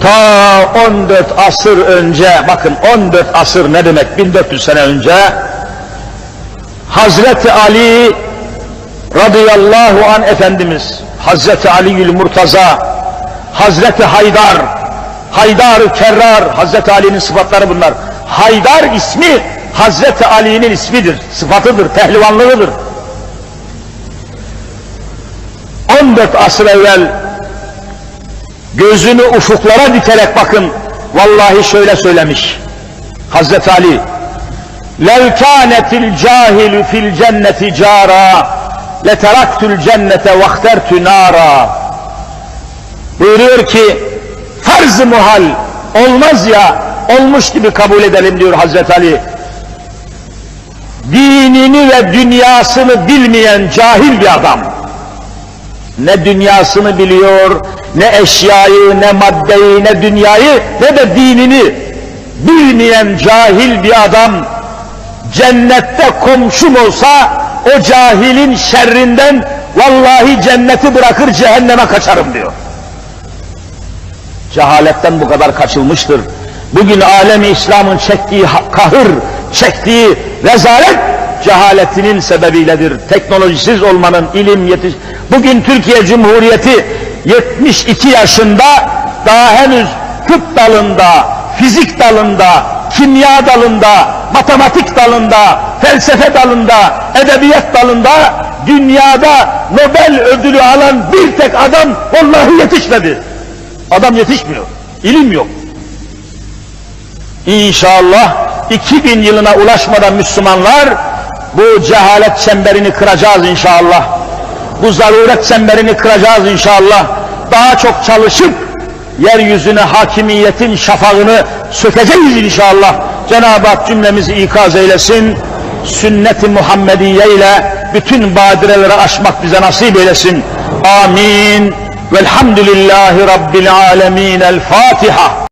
Ta 14 asır önce, bakın 14 asır ne demek 1400 sene önce, Hazreti Ali radıyallahu an Efendimiz, Hazreti Ali'ül Murtaza, Hazreti Haydar, Haydar-ı Kerrar, Hazreti Ali'nin sıfatları bunlar. Haydar ismi Hazreti Ali'nin ismidir, sıfatıdır, pehlivanlığıdır. 14 asır evvel gözünü ufuklara dikerek bakın vallahi şöyle söylemiş Hazreti Ali لَوْ كَانَتِ الْجَاهِلُ فِي الْجَنَّةِ جَارًا لَتَرَكْتُ الْجَنَّةَ وَاخْتَرْتُ نَارًا buyuruyor ki farz-ı muhal olmaz ya olmuş gibi kabul edelim diyor Hazreti Ali dinini ve dünyasını bilmeyen cahil bir adam ne dünyasını biliyor, ne eşyayı, ne maddeyi, ne dünyayı, ne de dinini bilmeyen cahil bir adam cennette komşum olsa o cahilin şerrinden vallahi cenneti bırakır cehenneme kaçarım diyor. Cehaletten bu kadar kaçılmıştır. Bugün alemi İslam'ın çektiği kahır, çektiği rezalet cehaletinin sebebiyledir. Teknolojisiz olmanın ilim yetiş... Bugün Türkiye Cumhuriyeti 72 yaşında daha henüz tıp dalında, fizik dalında, kimya dalında, matematik dalında, felsefe dalında, edebiyat dalında dünyada Nobel ödülü alan bir tek adam vallahi yetişmedi. Adam yetişmiyor. İlim yok. İnşallah 2000 yılına ulaşmadan Müslümanlar bu cehalet çemberini kıracağız inşallah. Bu zaruret çemberini kıracağız inşallah. Daha çok çalışıp yeryüzüne hakimiyetin şafağını sökeceğiz inşallah. Cenab-ı Hak cümlemizi ikaz eylesin. Sünnet-i Muhammediye ile bütün badireleri aşmak bize nasip eylesin. Amin. Velhamdülillahi Rabbil alemin. El Fatiha.